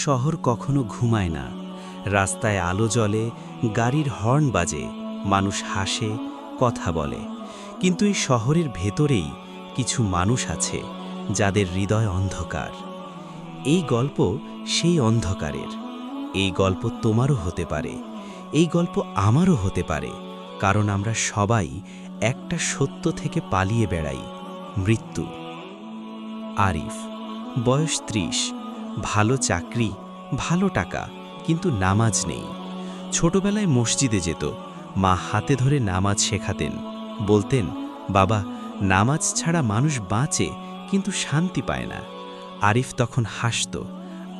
শহর কখনো ঘুমায় না। রাস্তায় আলো জ্বলে, গাড়ির হর্ন বাজে, মানুষ হাসে, কথা বলে। কিন্তু এই শহরের ভেতরেই কিছু মানুষ আছে, যাদের হৃদয় অন্ধকার। এই গল্প সেই অন্ধকারের। এই গল্প তোমারও হতে পারে। এই গল্প আমারও হতে পারে, কারণ আমরা সবাই একটা সত্য থেকে পালিয়ে বেড়াই। মৃত্যু। আরিফ, বয়স ত্রিশ। ভালো চাকরি, ভালো টাকা, কিন্তু নামাজ নেই। ছোটবেলায় মসজিদে যেত। মা হাতে ধরে নামাজ শেখাতেন। বলতেন, বাবা, নামাজ ছাড়া মানুষ বাঁচে, কিন্তু শান্তি পায় না। আরিফ তখন হাসত।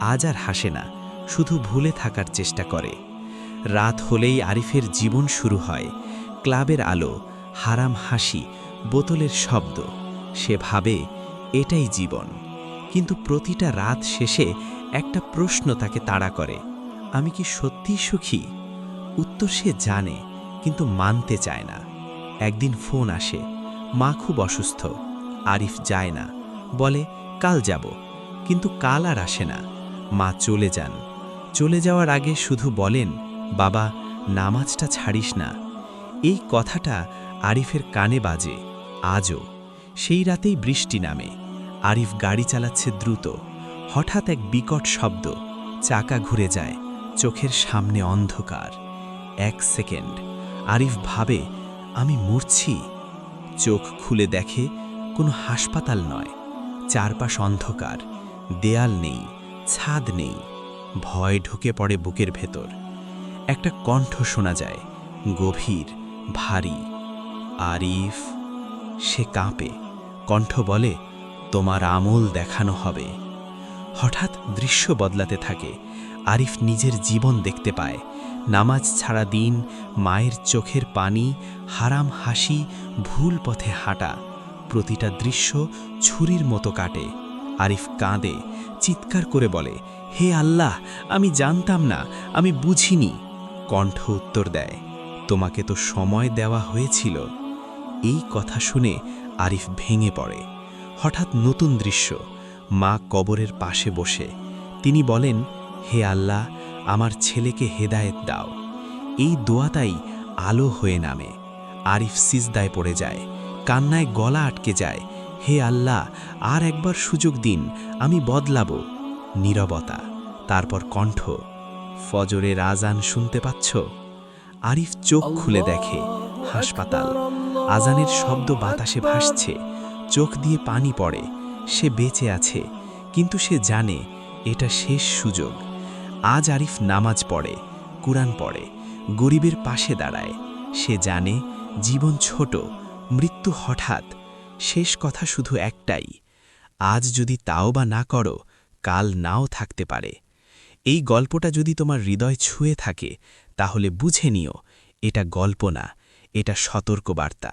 আজ আর হাসে না, শুধু ভুলে থাকার চেষ্টা করে। রাত হলেই আরিফের জীবন শুরু হয়। ক্লাবের আলো, হারাম হাসি, বোতলের শব্দ। সে ভাবে, এটাই জীবন। কিন্তু প্রতিটা রাত শেষে একটা প্রশ্ন তাকে তাড়া করে। আমি কি সত্যিই সুখী? উত্তর সে জানে, কিন্তু মানতে চায় না। একদিন ফোন আসে, মা খুব অসুস্থ। আরিফ যায় না। বলে, কাল যাব। কিন্তু কাল আর আসে না। মা চলে যান। চলে যাওয়ার আগে শুধু বলেন, বাবা, নামাজটা ছাড়িস না। এই কথাটা আরিফের কানে বাজে, আজও। সেই রাতেই বৃষ্টি নামে। আরিফ গাড়ি চালাচ্ছে দ্রুত। হঠাৎ এক বিকট শব্দ। চাকা ঘুরে যায়। চোখের সামনে অন্ধকার। এক সেকেন্ড। আরিফ ভাবে, আমি মরছি। চোখ খুলে দেখে, কোনো হাসপাতাল নয়। চারপাশ অন্ধকার। দেয়াল নেই। ছাদ নেই। ভয় ঢুকে পড়ে বুকের ভেতর। একটা কণ্ঠ শোনা যায়। গভীর, ভারী। আরিফ, সে কাঁপে। কণ্ঠ বলে তোমার আমল দেখানো হবে। হঠাৎ দৃশ্য বদলাতে থাকে। আরিফ নিজের জীবন দেখতে পায়। নামাজ ছাড়া দিন, মায়ের চোখের পানি, হারাম হাসি, ভুল পথে হাঁটা। প্রতিটা দৃশ্য ছুরির মতো কাটে। আরিফ কাঁদে, চিৎকার করে বলে, হে আল্লাহ, আমি জানতাম না, আমি বুঝিনি। কণ্ঠ উত্তর দেয়, তোমাকে তো সময় দেওয়া হয়েছিল। এই কথা শুনে আরিফ ভেঙে পড়ে। হঠাৎ নতুন দৃশ্য। মা কবরের পাশে বসে। তিনি বলেন, হে আল্লাহ, আমার ছেলেকে হেদায়েত দাও। এই দোয়াতাই আলো হয়ে নামে। আরিফ সিজদায় পড়ে যায়। কান্নায় গলা আটকে যায়। হে আল্লাহ, আর একবার সুযোগ দিন, আমি বদলাবো। নীরবতা। তারপর কণ্ঠ, ফজরের আজান শুনতে পাচ্ছ? আরিফ চোখ খুলে দেখে। হাসপাতাল। আজানের শব্দ বাতাসে ভাসছে। চোখ দিয়ে পানি পড়ে, সে বেঁচে আছে, কিন্তু সে জানে এটা শেষ সুযোগ। আজ আরিফ নামাজ পড়ে, কুরআন পড়ে, গরিবের পাশে দাঁড়ায়। সে জানে জীবন ছোট, মৃত্যু হঠাৎ, শেষ কথা শুধু একটাই, আজ যদি তাও বা না করো, কাল নাও থাকতে পারে। এই গল্পটা যদি তোমার হৃদয় ছুঁয়ে থাকে, তাহলে বুঝে নিও, এটা গল্প না, এটা সতর্কবার্তা।